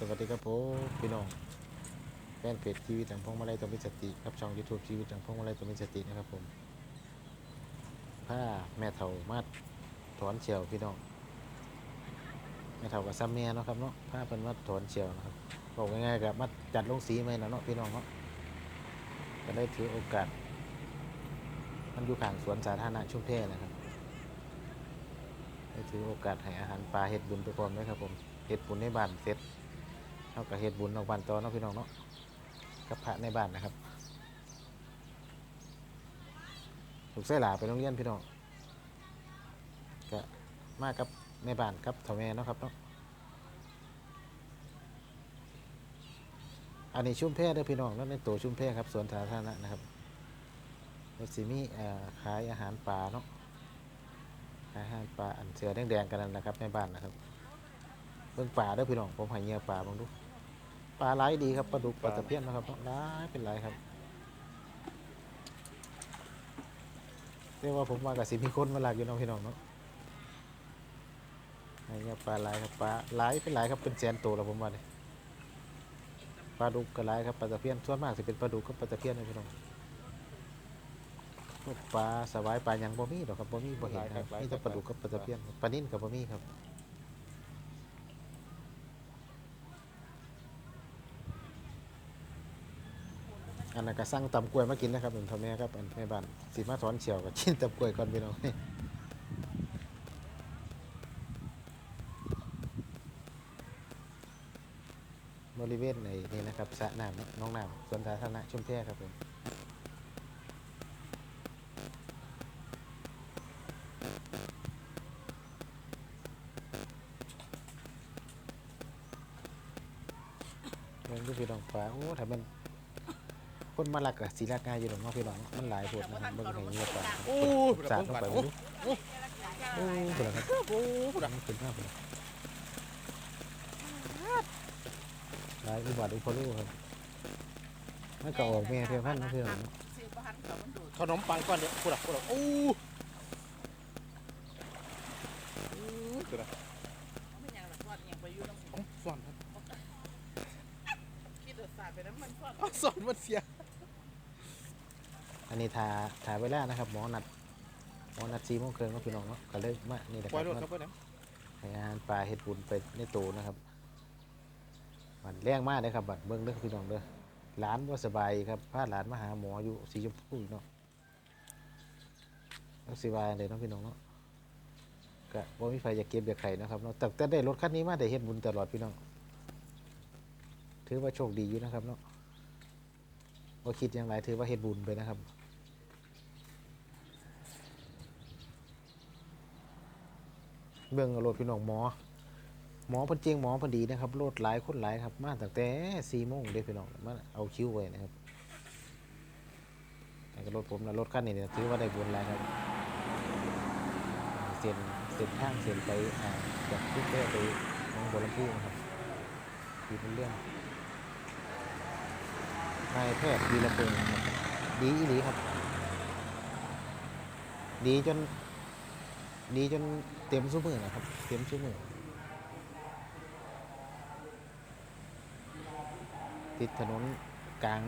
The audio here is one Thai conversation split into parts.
สวัสดีครับผมพี่น้องแฟนเพจชีวิตจังพงมาลัยตัวมิสติครับช่อง YouTube ชีวิตจังพงมาลัยตัวมิสตินะครับผมผ้าแม่เฒ่ามาถอนเฉียวพี่น้องแม่เฒ่ากับซ้ำแม่เนาะครับเนาะผ้าเป็นมาถอนเฉียวนะครับบอกง่ายๆกับมาจัดลงสีไหมนะเนาะพี่น้องเนาะก็ได้ถือโอกาสมันอยู่ข้างสวนสาธารณะชุมแพนะครับได้ถือโอกาสให้อาหารปลาเห็ดบุญไปก่อนไหมครับผมเห็ดบุญในบ้านเสร็จ เท่ากับเฮ็ดบุญนอกบ้านต่อเนาะพี่น้องเนาะกับพระในบ้านนะครับลูกไส้หลาไปโรงเรียนพี่น้องก็มากับในบ้านกับถ่าแม่เนาะครับเนาะอันนี้ชุ่มแพเด้อพี่น้องแล้วในตัวชุ่มแพร่ครับสวนสาธารณะนะครับแล้วสิมีเอ่อขายอาหารปลาเนาะขายอาหารปลาอันเสือแดงๆกันนั่นนะครับในบ้านนะครับเบิ่งปลาเด้อพี่น้องผมหายเงียปลาบิ่งดู ปลาหลายดีครับปลาดุกปลาตะเพียนนะครับหลายเป็นหลายครับเรียกว่าผมมากับสิมีคนมาหลักอยู่เน้องพี่น้องเนาะใหายเงียปลาหลายครับปลาหลายเป็นหลายครับเป็นแสนตัวแล้วผมว่าเนี่ยปลาดุกก็หลายครับปลาตะเพียนส่วนมากสิเป็นปลาดุกกับปลาตะเพียนนะพี่น้องพวกปลาสวายปลาหยังบ่มีดอกครับบ่มีบ่เห็นครับมีแต่ปลาดุกกับปลาตะเพียนปลานิ่นกับบ่มีครับ อันนั้นก็สั่งตำกล้วยมากินนะครับเป็นพ่อแม่ครับอันแม่บ้านสีมาถอนเฉียวกับชิ้นตำกล้วยก่อนพี่น้องบริเวณในนี่นะครับสระน้ำเนาะน้องน้ำสวนสาธารณะชุมแพครับผมเรื่องที่พี่น้องฟ้าโอ้ถ้ามัน คนมาลักกับสีลักง่ายอยู่หรอกเนาะพี่น้องมันหลายโพดนะครับเบิ่งให้เงียบไปโอ้สาดลงไปบ่รู้โอ้โหพุ่นละครับโอ้ผู้ดังมันขึ้นมากเลยหลายอุบัติอุปโลกครับมันก็ออกแม่เพียงพันนะพี่น้องขนมปังก้อนเดียวผู้ดังผู้ดังโอ้ผู้ดังของสอนครับเอาสอนมันเสียอั นนี้ทาทาเวลานะครับ หมอนัดหมอนัดสี่โมงครึ่งเนาะพี่น้องเนาะก็เลยมานี่แหละคปล่รัอยบรถครับมาเพื่อนนะให้อาหารปลาเห็ดบุญไปในตูนะครับบัดแรงมากเลยครับบัดเบิ่งเด้อพี่น้องเด้อหลานว่าสบายครับพาหลานมาหาหมออยู่สีชมพูอีกเนาะแล้วสิบายเลยเนาะพี่น้องเนาะก็บ่มีไฟอยากเก็บอยากไข่นะครับเนาะแต่แต่ได้รถคันนี้มาได้เฮ็ดบุญตลอดพี่น้องถือว่าโชคดีอยู่นะครับเนาะ ว่าคิดอย่างไรถือว่าเฮ็ดบุญไปนะครับ เบิ่งเอารถพี่น้องหมอ หมอเพิ่นเจียงหมอเพอดีนะครับรถหลายคนหลายครับมาตั้งแต่สี่โมงเด้พี่น้องมาเอาคิวไว้นะครับแล้วก็รถผมนะรถคันนี้เนี่ยถือว่าได้บุญหลายครับเส้นเส้นทางเส้นไปอ่าจากทุกแพร่ไปหน้องบัวลำพูนะครับดีเป็นเรื่องนายแพทย์ดีละเปิงนะครับ ดีอีหลีครับ ดีจน ดีจนเต็มซุ้มือนะครับ เต็มซุ้มือ ติดถนนกลาง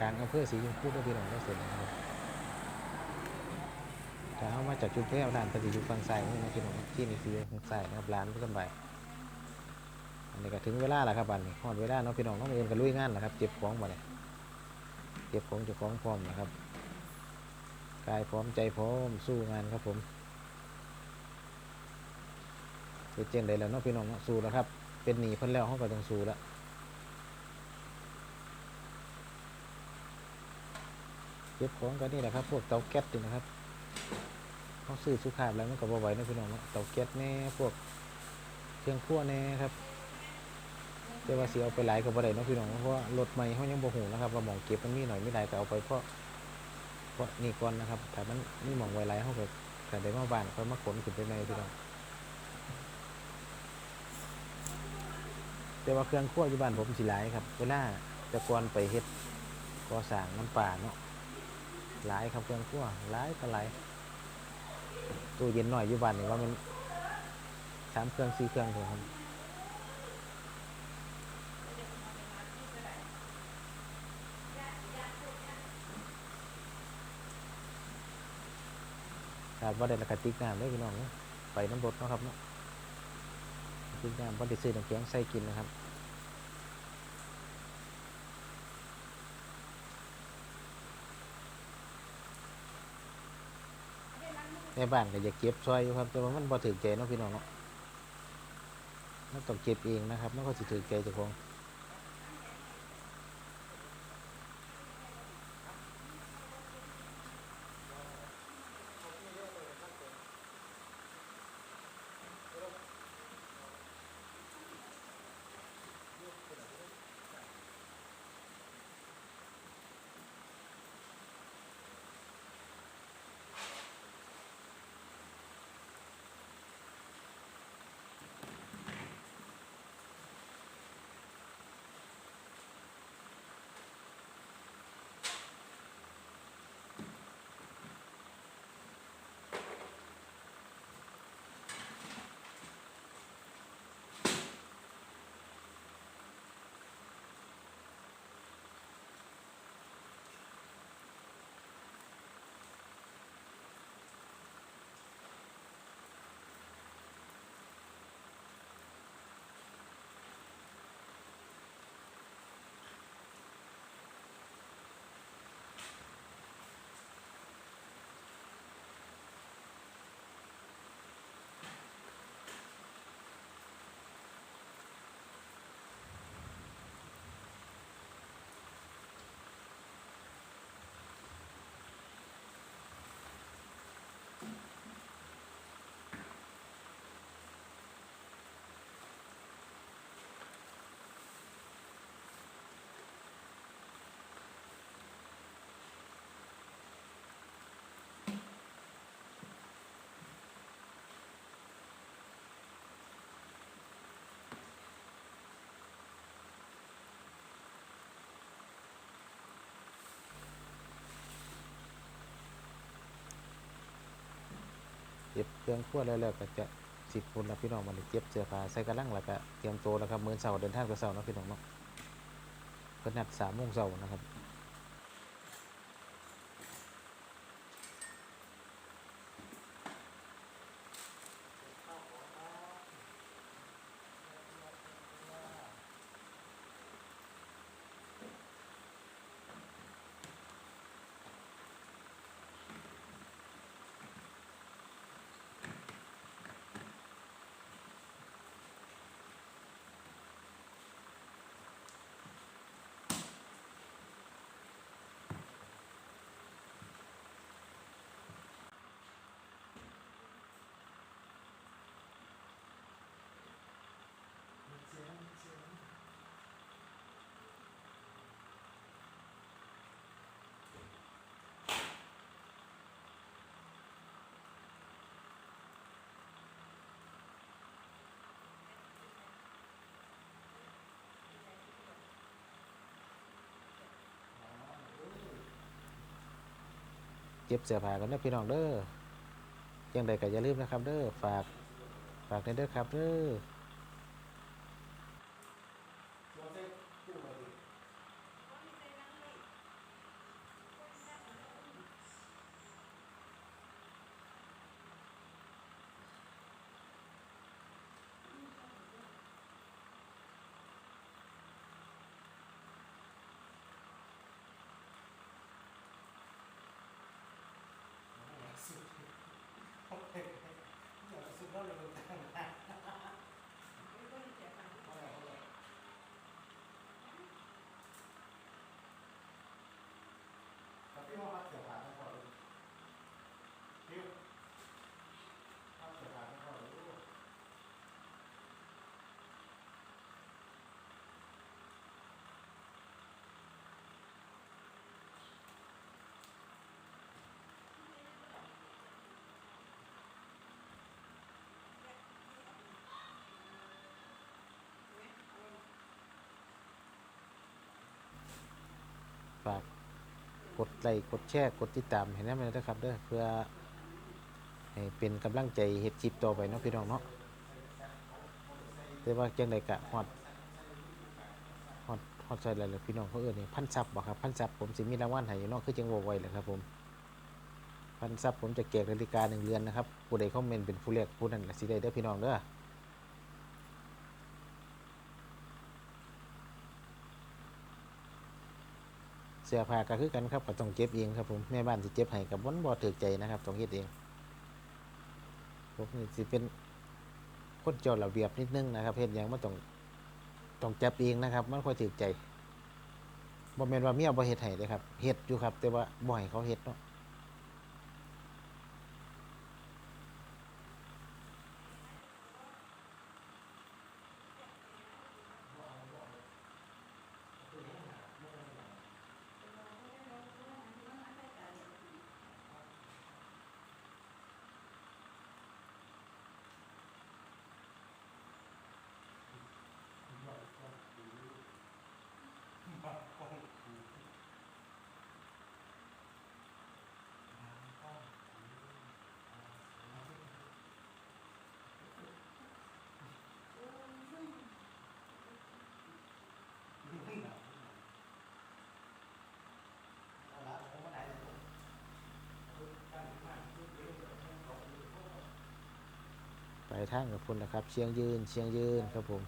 กลางอำเภอสีชมพูก็พี่น้องได้เสร็จนะครับถ้าเอามาจากจุดแพร่ด้านปฏิจุฝั่งซ้ายนี่นะพี่น้องที่นี่คือฝั่งซ้ายนะครับร้านก็สบายอันนี้ก็ถึงเวลาแล้วครับบัดนี้ฮอดเวลาเนาะพี่น้องต้องเรียนกันลุยงานแล้วครับเจ็บของมาเลยเจ็บของเจ็บของพร้อมนะครับกายพร้อมใจพร้อมสู้งานครับผม เฮ็ดเจนได้แล้วเนาะพี่น้องสู้แล้วครับ เป็นหนีเพิ่นแล้วเขาก็ต้องสู้แล้วเก็บของกันนี่แหละครับ พวกเตาแก๊สนี่นะครับเขาซื้อสุขาพแล้วมันก็บ่ไหวนะพี่น้องเตาแก๊สแน่พวกเครื่องครัวแน่ครับแต่ว่าเสิเอาไปหลายก็บ่ได้เนาะพี่น้องเพราะรถใหม่เขายังบ่ฮู้นะครับว่าหมองเก็บมันมีหน่อยไมีหลายก็เอาไปเพราะเพราะนี่ก่อนนะครับถ้ามันมีหมองไว้หลเขาก็ถ้าได้มาบ้านเขามาขนขึ้นไปใหม่พี่น้อง แต่ว่าเครื่องขั้วอยู่บ้านผมสิหลายครับเวลาตะกอนไปเฮ็ดก่อสร้างน้ำป่าเนาะหลายครับเครื่องขั้วหลายก็หลายตู้เย็นหน่อยอยู่บ้านนี่ว่ามันสามเครื่องสี่เครื่องผมครับครับว่าได้ละกติกน้ำได้พี่น้องไปน้ำบดเนาะครับเนาะ กระติกน้ำว่าได้ซื้อน้ำแข็งใส่กินนะครับในบ้านก็อยากเก็บซอยอยู่ครับแต่ว่ามันบ่ถือใจเนาะพี่น้องเนาะมันต้องเก็บเองนะครับมันก็สิถึงใจเจ้าของ เก็บเครื่องครัวแล้วแล้วก็จะสิบคนนะพี่น้องมันเก็บเสื้อผ้าใส่กระลังแล้วก็เตรียมตัวแล้วครับมื้อเสาร์เดินทางกับเสาร์นะพี่น้องเนาะเพิ่นนัดสามโมงเช้านะครับ ก็บเสื้อผ้ากันนะพี่น้องเด้อยังไดก็อย่าลืมนะครับเด้อฝากฝากในเด้อครับเด้อ Hollywood. ฝากกดไลค์กดแชร์กดติดตามให้นำเลยนะครับเด้อเพื่อให้เป็นกำลังใจเฮ็ดคลิปต่อไปเนาะพี่น้องเนาะแต่ว่าจังไดกะฮอดฮอดฮอดใส่อะไรล่ะพี่น้องเขาเอิ้นนี่พันซับบ่ครับพันซับผมสิมีรางวัลให้อยู่เนาะคือจังบ่ไว้แหละครับผมพันซับผมจะแจกนาฬิกาหนึ่งเรือนนะครับผู้ใดคอมเมนต์เป็นผู้เรียกผู้นั้นก็สิได้เด้อพี่น้องเด้อเสื้อผ้าก็คือกันครับก็ต้องเก็บเองครับผมแม่บ้านสิเจ็บให้กับวันบ่ถือใจนะครับต้องเฮ็ดเองผมนี่สิเป็นคนเจ้าระเบียบนิดนึงนะครับเฮ็ดหยังมันต้องต้องจับเองนะครับมันค่อยถือใจบ่แม่นว่าเมียบ่เฮ็ดให้เด้ครับเฮ็ดอยู่ครับ แต่ว่าบ่ให้เขาเฮ็ดเนาะ ไปทางกับพุ่นนะครับ เชียงยืน เชียงยืนครับผม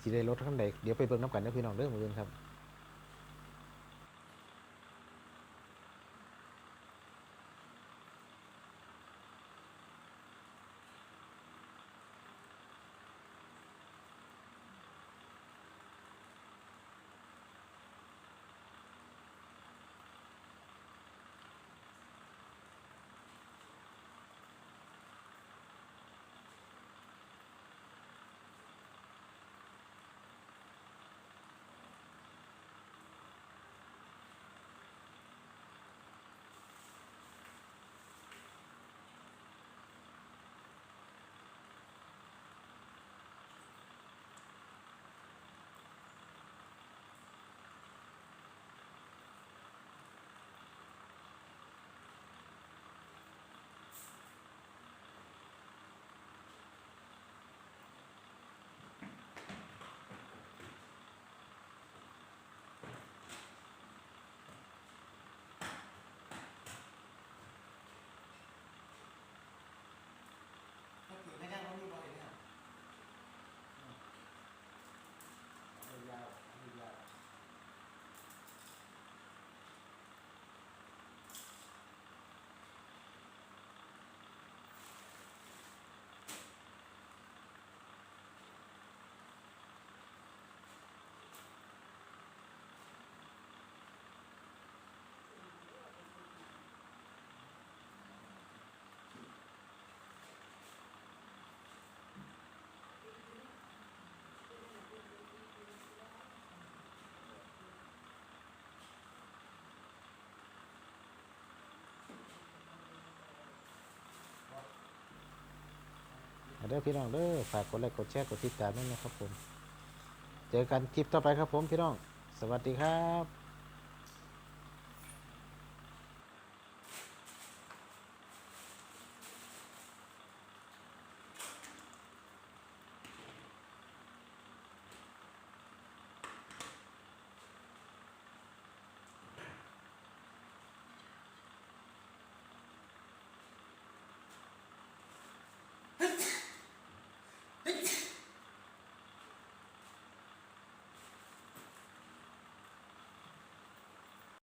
ที่ได้รถข้างใดเดี๋ยวไปเบิ่งน้ำกันนะพี่น้องเด้อมืออื่นครับ ด้อพี่น้องเด้อฝากกดไลค์กดแชร์กดติดตามด้วยนะครับผม เจอกันคลิปต่อไปครับผมพี่น้อง สวัสดีครับ